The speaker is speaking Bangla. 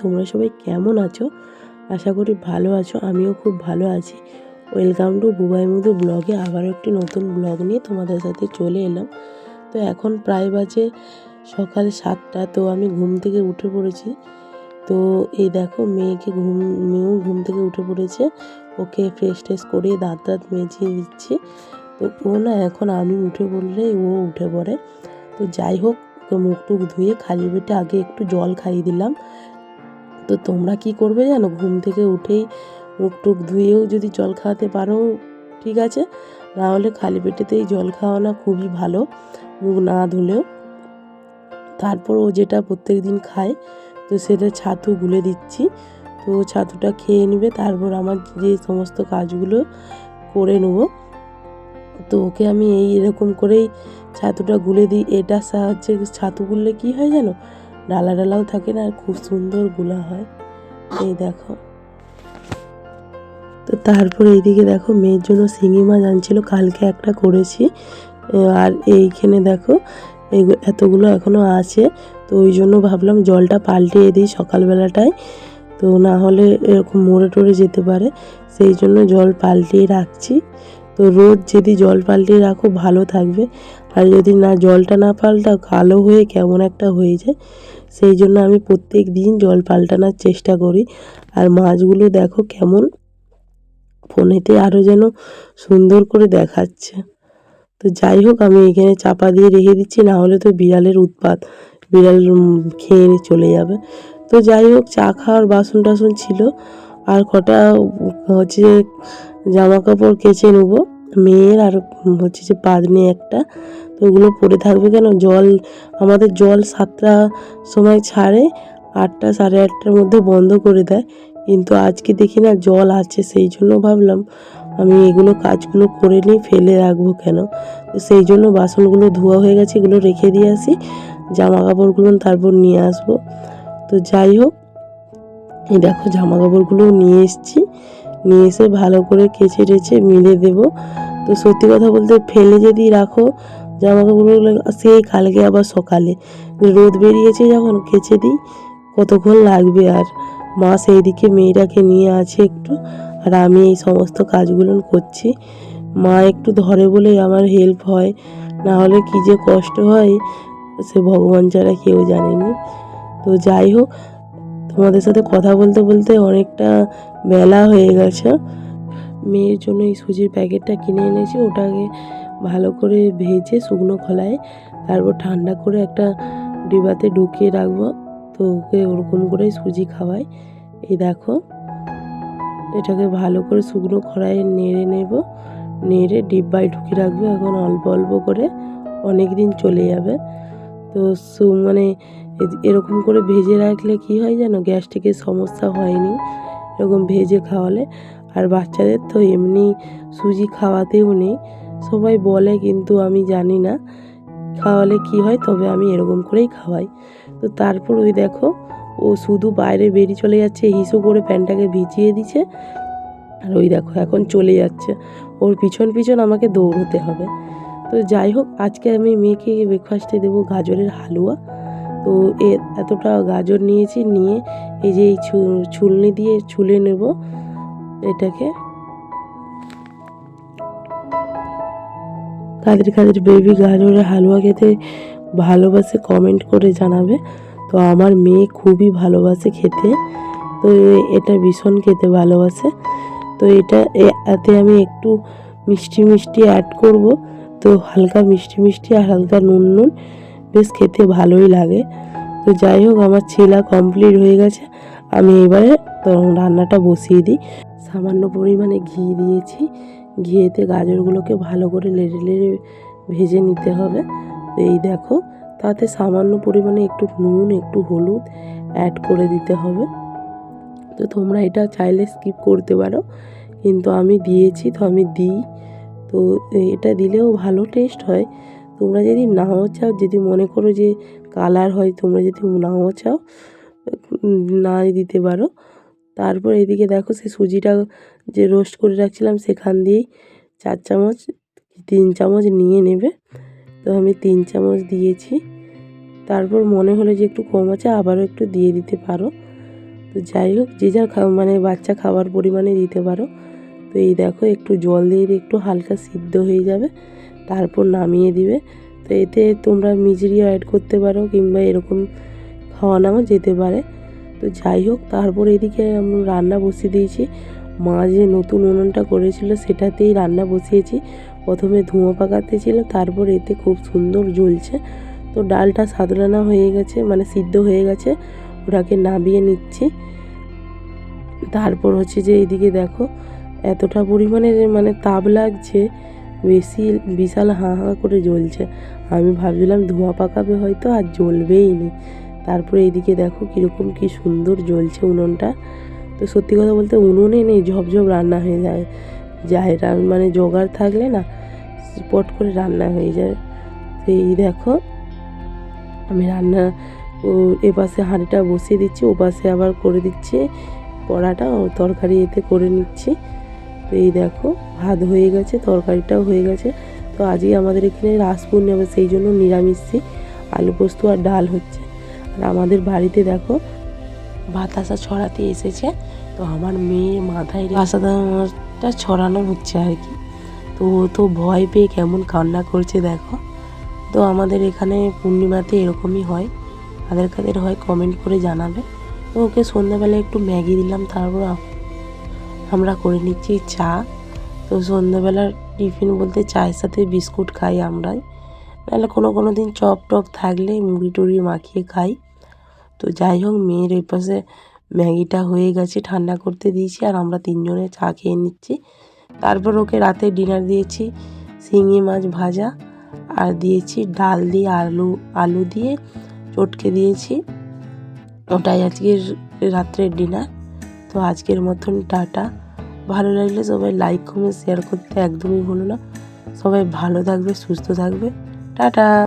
তোমরা সবাই কেমন আছো? আশা করি ভালো আছো, আমিও খুব ভালো আছি। ওয়েলকাম টু বুবাই মধু ব্লগে আবার একটি নতুন ব্লগ নিয়ে তোমাদের সাথে চলে এলাম। তো এখন প্রায় বাজে সকাল সাতটা, তো আমি ঘুম থেকে উঠে পড়েছি। তো এই দেখো, মেয়েকে ঘুম, মেয়েও ঘুম থেকে উঠে পড়েছে। ওকে ফ্রেশ ট্রেশ করে দাঁত দাঁত মেজিয়ে দিচ্ছি। তো ও না এখন আমি উঠে পড়লেই ও উঠে পড়ে। তো যাই হোক ওকে মুখ টুক ধুয়ে খালি পেটে আগে একটু জল খাইয়ে দিলাম। তো তোমরা কি করবে জানো? ঘুম থেকে উঠেই মুখ টুক ধুয়েও যদি জল খাওয়াতে পারো, ঠিক আছে? না হলে খালি পেটেতেই জল খাওয়ানো খুবই ভালো, মুখ না ধুলেও। তারপর ও যেটা প্রত্যেক দিন খায়, তো সেটা ছাতু গুলে দিচ্ছি। তো ছাতুটা খেয়ে নেবে, তারপর আমার যে সমস্ত কাজগুলো করে নেব। তো ওকে আমি এই এরকম করেই ছাতুটা গুলে দিই। এটার সাহায্যে ছাতু গুললে কী হয় জানো? ডালা ডালাও থাকে না, আর খুব সুন্দরগুলা হয়। এই দেখো। তো তারপর এইদিকে দেখো, মেয়ের জন্য শিঙি মাছ আনছিল, কালকে একটা করেছি। আর এইখানে দেখো এতগুলো এখনও আছে। তো ওই জন্য ভাবলাম জলটা পাল্টিয়ে দিই সকালবেলাটায়। তো না হলে এরকম মরে টরে যেতে পারে। সেই জন্য জল পাল্টিয়ে রাখছি। তো রোজ যদি জল পাল্টিয়ে রাখো, ভালো থাকবে। আর যদি না, জলটা না পাল্টাও, কালো হয়ে কেমন একটা হয়ে যায়, সেই জন্য আমি প্রত্যেক দিন জল পাল্টানোর চেষ্টা করি। আর মাছগুলো দেখো কেমন ফোনেতে আরও যেন সুন্দর করে দেখাচ্ছে। তো যাই হোক, আমি এখানে চাপা দিয়ে রেখে দিচ্ছি, না হলে তো বিড়ালের উৎপাত, বিড়াল খেয়ে চলে যাবে। তো যাই হোক, চা খাওয়ার বাসন টাসন ছিল। আর কটা হচ্ছে জামা কাপড় কেচে নেব। মেয়ের আর হচ্ছে যে পাদনি একটা। তো ওগুলো পরে থাকবে কেন? জল, আমাদের জল সাতটা সময় ছাড়ে, আটটা সাড়ে আটটার মধ্যে বন্ধ করে দেয়। কিন্তু আজকে দেখি না জল আছে, সেই জন্য ভাবলাম আমি এগুলো কাজগুলো করে নিই ফেলে রাখব কেন? তো সেই জন্য বাসনগুলো ধোয়া হয়ে গেছে, এগুলো রেখে দিয়ে আসি। জামা কাপড়গুলো তারপর নিয়ে আসব। তো যাই হোক, এই দেখো জামা কাপড়গুলো নিয়ে এসেছি। নিয়ে এসে ভালো করে কেচে টেচে মিলে দেব। তো সত্যি কথা বলতে ফেলে যদি রাখো জামা কাপড়গুলো সেই কালকে আবার সকালে। রোদ বেরিয়েছে যখন কেচে দিই, কতক্ষণ লাগবে আর? মা সেই দিকে মেয়েটাকে নিয়ে আছে একটু, আর আমি এই সমস্ত কাজগুলো করছি। মা একটু ধরে বলেই আমার হেল্প হয়, না হলে কী যে কষ্ট হয়, সে ভগবান ছাড়া কেউ জানেনি। তো যাই হোক তোমাদের সাথে কথা বলতে বলতে অনেকটা বেলা হয়ে গেছে। মেয়ের জন্য এই সুজির প্যাকেটটা কিনে এনেছি ওটাকে ভালো করে ভেজে শুকনো খোলায় তারপর ঠান্ডা করে একটা ডিবাতে ঢুকিয়ে রাখব, তো ওকে ওরকম করেই সুজি খাওয়াই। এই দেখো, এটাকে ভালো করে শুকনো খড়াইয়ে নেড়ে নেব, নেড়ে ডিব্বায় ঢুকিয়ে রাখব, এখন অল্প অল্প করে অনেক দিন চলে যাবে। তো মানে এরকম করে ভেজে রাখলে কি হয় জানো? গ্যাস্ট্রিকের সমস্যা হয়নি। এরকম ভেজে খাওয়ালে। আর বাচ্চাদের তো এমনি সুজি খাওয়াতেও নেই। সবাই বলে কিন্তু আমি জানি না। খাওয়ালে কি হয়? তবে আমি এরকম করেই খাওয়াই। তো তারপর ওই দেখো, ও শুধু বাইরে বেরিয়ে চলে যাচ্ছে, হিসু করে প্যান্টটাকে ভিজিয়ে দিছে আর ওই দেখো, এখন চলে যাচ্ছে। ওর পিছন পিছন আমাকে দৌড়তে হবে। তো যাই হোক, আজকে আমি মেয়েকে ব্রেকফাস্টে দেবো গাজরের হালুয়া। তো এতটা গাজর নিয়েছি, নিয়ে এই যে এই ছুলনি দিয়ে ছুলে নেব এটাকে। কাদের কাদের বেবি গাজরের হালুয়া খেতে ভালোবাসে কমেন্ট করে জানাবে। তো আমার মেয়ে খুবই ভালোবাসে খেতে, তো এটা ভীষণ খেতে ভালোবাসে। তো এটা এতে আমি একটু মিষ্টি মিষ্টি অ্যাড করব। তো হালকা মিষ্টি মিষ্টি আর হালকা নুন নুন। বেশ খেতে ভালোই লাগে। তো যাই হোক, আমার ছেলা কমপ্লিট হয়ে গেছে। আমি এবারে রান্নাটা বসিয়ে দিই। সামান্য পরিমাণে ঘি দিয়েছি। ঘিয়েতে গাজরগুলোকে ভালো করে লেড়ে লেড়ে ভেজে নিতে হবে। তো এই দেখো, তাতে সামান্য পরিমাণে একটু নুন, একটু হলুদ অ্যাড করে দিতে হবে। তো তোমরা এটা চাইলে স্কিপ করতে পারো। কিন্তু আমি দিয়েছি, তো আমি দিই। তো এটা দিলেও ভালো টেস্ট হয়। তোমরা যদি নাও চাও, যদি মনে করো যে কালার হয়, তোমরা যদি নাও চাও, না দিতে পারো। তারপর এদিকে দেখো সে সুজিটা যে রোস্ট করে রাখছিলাম, সেখান দিয়েই চার চামচ, তিন চামচ নিয়ে নেবে। তো আমি তিন চামচ দিয়েছি। তারপর মনে হলো যে একটু কম আছে, আবারও একটু দিয়ে দিতে পারো। তো যাই হোক, যে যার মানে বাচ্চা খাবার পরিমাণে দিতে পারো। তো এই দেখো, একটু জল দিয়ে একটু হালকা সিদ্ধ হয়ে যাবে। তারপর নামিয়ে দিবে। তো এতে তোমরা মিজরিও অ্যাড করতে পারো কিংবা এরকম খাওয়ানোও যেতে পারে। তো যাই হোক, তারপর এদিকে আমি রান্না বসিয়ে দিয়েছি। মা যে নতুন উনুনটা করেছিল, সেটাতেই রান্না বসিয়েছি। প্রথমে ধোঁয়া পাকাতে ছিল, তারপর এতে খুব সুন্দর জ্বলছে। তো ডালটা সাদলানা হয়ে গেছে মানে সিদ্ধ হয়ে গেছে। ওটাকে নামিয়ে নিচ্ছি। তারপর হচ্ছে যে এইদিকে দেখো, এতটা পরিমাণে মানে তাপ লাগছে বেশি, বিশাল হাঁ হাঁ করে জ্বলছে। আমি ভাবছিলাম ধোঁয়া পাকাবে হয়তো আর জ্বলবেই নি। তারপরে এইদিকে দেখো কীরকম কী সুন্দর জ্বলছে উনুনটা। তো সত্যি কথা বলতে উনুনে নেই, ঝপঝপ রান্না হয়ে যায়। যায় মানে জোগাড় থাকলে না স্পট করে রান্না হয়ে যায়। এই দেখো, আমি রান্না ও এপাশে হাঁড়িটা বসিয়ে দিচ্ছি, ওপাশে আবার করে দিচ্ছি কড়াটা ও তরকারি এতে করে নিচ্ছি। তো এই দেখো, ভাত হয়ে গেছে, তরকারিটাও হয়ে গেছে। তো আজই আমাদের এখানে রাস পূর্ণিমা সেই জন্য নিরামিষই আলু পোস্ত আর ডাল হচ্ছে। আর আমাদের বাড়িতে দেখো, বাতাসা ছড়াতে এসেছে। তো আমার মেয়ে মাথায় বাসাটা ছড়ানো হচ্ছে আর কি। তো ও তো ভয় পেয়ে কেমন কান্না করছে দেখো। তো আমাদের এখানে পূর্ণিমাতে এরকমই হয়। কাদের কাদের হয়, কমেন্ট করে জানাবে। তো ওকে সন্ধ্যাবেলা একটু ম্যাগি দিলাম, তারপর আমরা করে নিচ্ছি চা। তো সন্ধ্যাবেলার টিফিন বলতে চায়ের সাথে বিস্কুট খাই আমরাই। নাহলে কোনো কোনো দিন চপ টপ থাকলে মুড়ি টুড়ি মাখিয়ে খাই। তো যাই হোক, মেয়ের ওই পাশে ম্যাগিটা হয়ে গেছে, ঠান্ডা করতে দিয়েছি আর আমরা তিনজনে চা খেয়ে নিচ্ছি। তারপর ওকে রাতে ডিনার দিয়েছি শিঙি মাছ ভাজা আর দিয়েছি ডাল দিয়ে আলু আলু দিয়ে চটকে দিয়েছি। ওটাই আজকের রাত্রের ডিনার। তো আজকের মতন টাটা। ভালো লাগলে সবাই লাইক কমেন্ট শেয়ার করতে একদমই ভুলো না। সবাই ভালো থাকবে, সুস্থ থাকবে। টাটা!